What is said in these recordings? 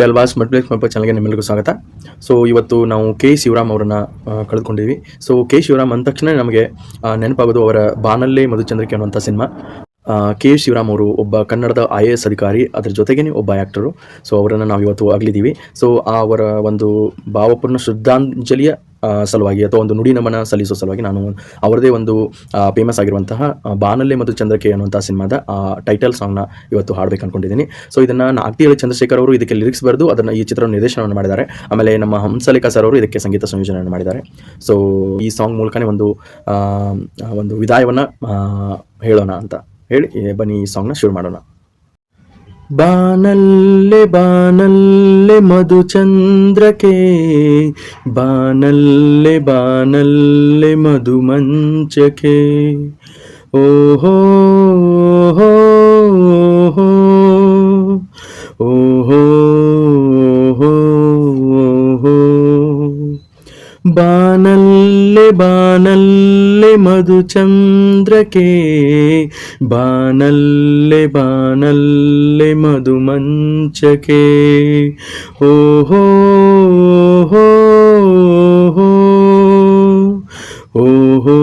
ಬೆಲ್ವಾಸ್ multiplex ಮಲ್ಪ ಚಾನಲ್ಗೆ ನಿಮ್ಮೆಲ್ಲರಿಗೂ ಸ್ವಾಗತ. ಸೊ ಇವತ್ತು ನಾವು ಕೆ ಶಿವರಾಮ್ ಅವರನ್ನ ಕಳೆದುಕೊಂಡಿದ್ವಿ ಸೊ ಕೆ ಶಿವರಾಮ್ ಅಂದ ತಕ್ಷಣ ನಮಗೆ ನೆನಪಾಗೋದು ಅವರ ಬಾನಲ್ಲೇ ಮಧುಚಂದ್ರಿಕೆ ಅನ್ನುವಂಥ ಸಿನಿಮಾ. ಕೆ ಶಿವರಾಮ್ ಅವರು ಒಬ್ಬ ಕನ್ನಡದ ಐ ಎ ಎಸ್ ಅಧಿಕಾರಿ, ಅದರ ಜೊತೆಗೇ ಒಬ್ಬ ಆ್ಯಕ್ಟರು ಸೊ ಅವರನ್ನು ನಾವು ಇವತ್ತು ಆಗಲಿದ್ದೀವಿ ಸೊ ಅವರ ಒಂದು ಭಾವಪೂರ್ಣ ಶ್ರದ್ಧಾಂಜಲಿಯ ಸಲುವಾಗಿ ಅಥವಾ ಒಂದು ನುಡಿ ನಮನ ಸಲ್ಲಿಸೋ ಸಲುವಾಗಿ ನಾನು ಅವರದೇ ಒಂದು ಫೇಮಸ್ ಆಗಿರುವಂತಹ ಬಾನಲ್ಲೆ ಮತ್ತು ಚಂದ್ರಕೆ ಅನ್ನುವಂಥ ಸಿನಿಮಾದ ಟೈಟಲ್ ಸಾಂಗ್ನ ಇವತ್ತು ಹಾಡಬೇಕು ಅನ್ಕೊಂಡಿದ್ದೀನಿ. ಸೊ ಇದನ್ನು ನಾಗ್ತಿಹಳ್ಳಿ ಚಂದ್ರಶೇಖರ್ ಅವರು ಇದಕ್ಕೆ ಲಿರಿಕ್ಸ್ ಬರೆದು ಅದನ್ನು ಈ ಚಿತ್ರ ನಿರ್ದೇಶನವನ್ನು ಮಾಡಿದ್ದಾರೆ. ಆಮೇಲೆ ನಮ್ಮ ಹಂಸಲೇಖ ಸರ್ ಅವರು ಇದಕ್ಕೆ ಸಂಗೀತ ಸಂಯೋಜನೆಯನ್ನು ಮಾಡಿದ್ದಾರೆ. ಸೊ ಈ ಸಾಂಗ್ ಮೂಲಕನೇ ಒಂದು ಒಂದು ವಿದಾಯವನ್ನು ಹೇಳೋಣ ಅಂತ. ಹೇಳಿ ಬನ್ನಿ ಈ ಸಾಂಗ್ನ ಶುರು ಮಾಡೋಣ. ಬಾನಲ್ಲೆ ಬಾನಲ್ಲೆ ಮಧುಚಂದ್ರಕೆ ಬಾನಲ್ಲೆ ಬಾನಲ್ಲೆ ಮಧುಮಂಚಕೆ ಓಹೋ ಓಹೋ ಓಹೋ ಓಹೋ ಬಾನಲ್ಲೆ ಬಾನಲ್ಲೆ ಮಧುಚಂದ್ರಕೆ ಬಾನಲ್ಲೆ ಬಾನಲ್ಲೆ ಮಧುಮಂಚಕೆ. ಓಹೋ ಹೋ ಓಹೋ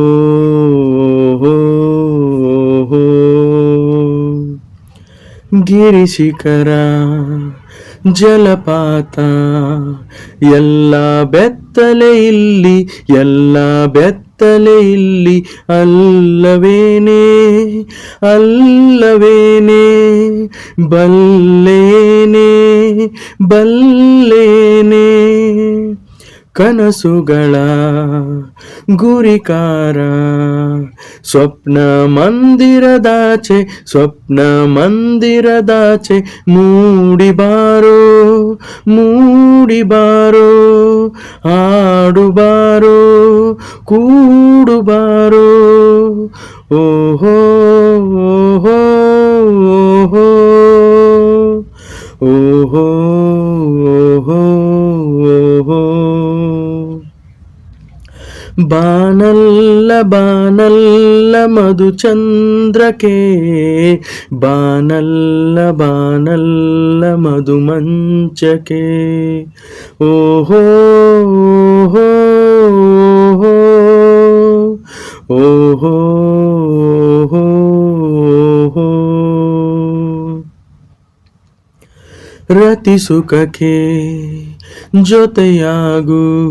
ಗಿರಿಶಿಖರ ಜಲಪಾತ. ಎಲ್ಲ ಬೆತ್ತಲೆ ಇಲ್ಲಿ ಎಲ್ಲ ಬೆತ್ತಲೆ ಇಲ್ಲಿ ಅಲ್ಲವೇನೆ ಅಲ್ಲವೇನೆ ಬಲ್ಲೇನೆ ಬಲ್ಲೇನೆ. ಕನಸುಗಳ ಗುರಿಕಾರ. ಸ್ವಪ್ನ ಮಂದಿರದಾಚೆ ಸ್ವಪ್ನ ಮಂದಿರದಾಚೆ ಮೂಡಿಬಾರೋ ಮೂಡಿಬಾರೋ ಆಡುಬಾರೋ ಕೂಡುಬಾರೋ ಓಹೋ ಬಾನಲ್ಲ ಬಾನಲ್ಲ ಮಧುಚಂದ್ರಕೆ ಬಾನಲ್ಲ ಬಾನಲ್ಲ ಮಧುಮಂಚಕೆ ಓಹೋ ಓಹೋ ಓಹೋ ರತಿ ಸುಖಕ್ಕೆ ಜೊತೆಯಾಗು.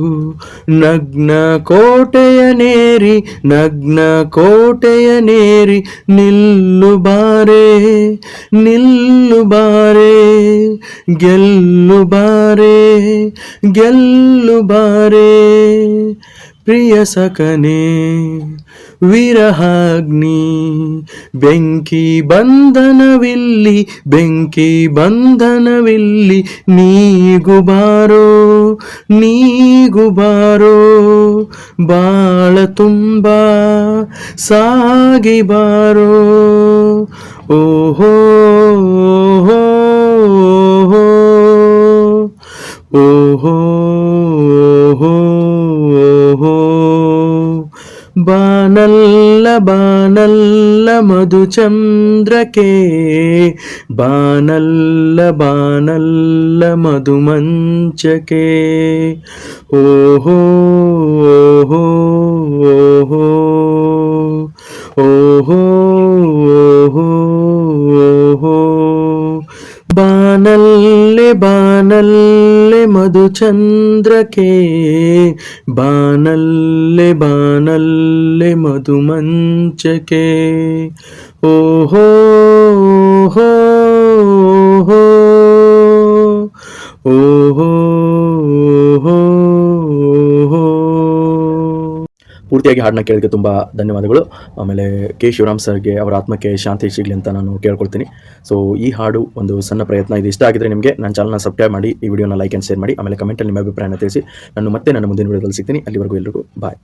ನಗ್ನ ಕೋಟೆಯ ನೇರಿ, ನಗ್ನ ಕೋಟೆಯ ನೇರಿ, ನಿಲ್ಲು ಬಾರೆ ನಿಲ್ಲು ಬಾರೆ, ಗೆಲ್ಲು ಬಾರೆ ಗೆಲ್ಲು ಬಾರೆ. ಪ್ರಿಯ ಸಕನೆ ವಿರಹಾಗ್ನಿ. ಬೆಂಕಿ ಬಂಧನವಿಲ್ಲಿ ಬೆಂಕಿ ಬಂಧನವಿಲ್ಲಿ ನೀಗುಬಾರೋ ನೀಗುಬಾರೋ ಬಾಳ ತುಂಬ ಸಾಗಿಬಾರೋ ಓಹೋ बानल्लबानल्ल मधुचन्द्रके बानल्लबानल्ल मधुमञ्चके ओहो ओहो बानल्ले बानल् ಮಧುಚಂದ್ರಕೆ ಬಾನಲ್ಲೆ ಬಾನಲ್ಲೆ ಮಧುಮಂಚಕೆ ಓಹೋ ಪೂರ್ತಿಯಾಗಿ ಹಾಡನ್ನ ಕೇಳಿದ್ರೆ ತುಂಬ ಧನ್ಯವಾದಗಳು. ಆಮೇಲೆ ಕೆ. ಶಿವರಾಮ್ ಸರ್ಗೆ ಅವರ ಆತ್ಮಕ್ಕೆ ಶಾಂತಿ ಸಿಗಲಿ ಅಂತ ನಾನು ಕೇಳ್ಕೊಳ್ತೀನಿ. ಸೊ ಈ ಹಾಡು ಒಂದು ಸಣ್ಣ ಪ್ರಯತ್ನ. ಇದು ಇಷ್ಟ ಆಗಿದ್ರೆ ನಿಮಗೆ ನನ್ನ ಚಾನಲ್ನ ಸಬ್ಸ್ಕ್ರೈಬ್ ಮಾಡಿ, ಈ ವಿಡಿಯೋನ ಲೈಕ್ ಆ್ಯಂಡ್ ಶೇರ್ ಮಾಡಿ, ಆಮೇಲೆ ಕಮೆಂಟಲ್ಲಿ ನಿಮ್ಮ ಅಭಿಪ್ರಾಯನ ತಿಳಿಸಿ. ನಾನು ಮತ್ತೆ ನನ್ನ ಮುಂದಿನ ವಿಡಿಯೋದಲ್ಲಿ ಸಿಗ್ತೀನಿ. ಅಲ್ಲಿವರೆಗೂ ಎಲ್ಲರಿಗೂ ಬಾಯ್